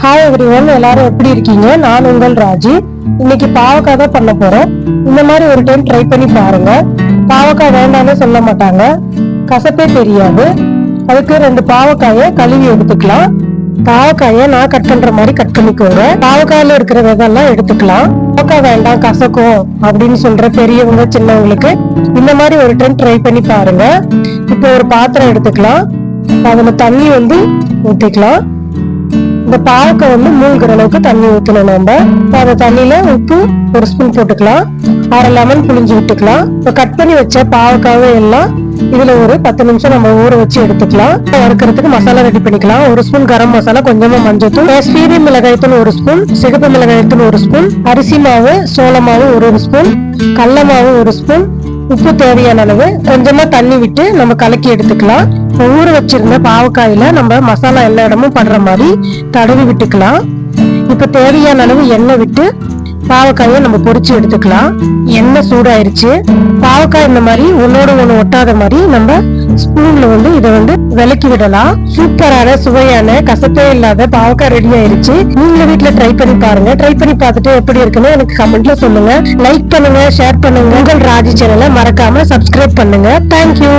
Hi everyone எல்லாரும் எப்படி இருக்கீங்க? நான் உங்கள் ராஜி. இன்னைக்கு பாவக்காய் தான் பண்ண போறோம். இந்த மாதிரி ஒரு டைம் ட்ரை பண்ணி பாருங்க. பாவக்காய் வேண்டாம்னு சொல்ல மாட்டாங்க. கசப்பே தெரியாது. அதுக்கு ரெண்டு பாவக்காயை கழுவி எடுத்துக்கலாம். பாவக்காயை நான் கட் பண்ற மாதிரி கட் பண்ணிக்கோங்க. பாவக்காயில இருக்கிற விதெல்லாம் எடுத்துக்கலாம். பாவக்காய் வேண்டாம் கசக்கும் அப்படின்னு சொல்ற பெரியவங்க சின்னவங்களுக்கு இந்த மாதிரி ஒரு டைம் ட்ரை பண்ணி பாருங்க. இப்போ ஒரு பாத்திரம் எடுத்துக்கலாம். அதுல தண்ணி வந்து ஊத்திக்கலாம். இந்த பாவக்காய் வந்து மூழ்கிற அளவுக்கு தண்ணி ஊற்றணும் நம்ம. இப்போ அந்த தண்ணியில் உப்பு ஒரு ஸ்பூன் போட்டுக்கலாம். அரை லெமன் புளிஞ்சு விட்டுக்கலாம். இப்போ கட் பண்ணி வச்ச பாவக்காவை எல்லாம் இதுல ஒரு பத்து நிமிஷம் நம்ம ஊற வச்சு எடுத்துக்கலாம். வறுக்கிறதுக்கு மசாலா ரெடி பண்ணிக்கலாம். ஒரு ஸ்பூன் கரம் மசாலா கொஞ்சமா மஞ்சள் தூள். காஷ்மீரி மிளகாய்த்தூள் ஒரு ஸ்பூன் சிகப்பு மிளகாய்த்தூள் ஒரு ஸ்பூன் அரிசி மாவு சோள மாவு ஒரு ஸ்பூன் கடல மாவு ஒரு ஸ்பூன் உப்பு தேவையான அளவு கொஞ்சமா தண்ணி விட்டு நம்ம கலக்கி எடுத்துக்கலாம். ஊற வச்சிருந்த பாவக்காயில நம்ம மசாலா எல்லா இடமும் படுற மாதிரி தடவி விட்டுக்கலாம். இப்ப தேவையான அளவு எண்ணெய் விட்டு பாவக்காயை நம்ம பொரிச்சு எடுத்துக்கலாம். எண்ணெய் சூடாயிருச்சு. பாவக்காய் இந்த மாதிரி ஒன்னோட ஒண்ணு ஒட்டாத மாதிரி நம்ம ஸ்பூன்ல வந்து இதை வந்து விலக்கி விடலாம். சூப்பரான சுவையான கசப்பே இல்லாத பாவக்காய் ரெடி ஆயிருச்சு. நீங்க வீட்டுல ட்ரை பண்ணி பாருங்க. ட்ரை பண்ணி பார்த்துட்டு எப்படி இருக்குன்னு எனக்கு கமெண்ட்ல சொல்லுங்க. லைக் பண்ணுங்க ஷேர் பண்ணுங்க. உங்கள் ராஜி சேனலை மறக்காம சப்ஸ்கிரைப் பண்ணுங்க. தேங்க்யூ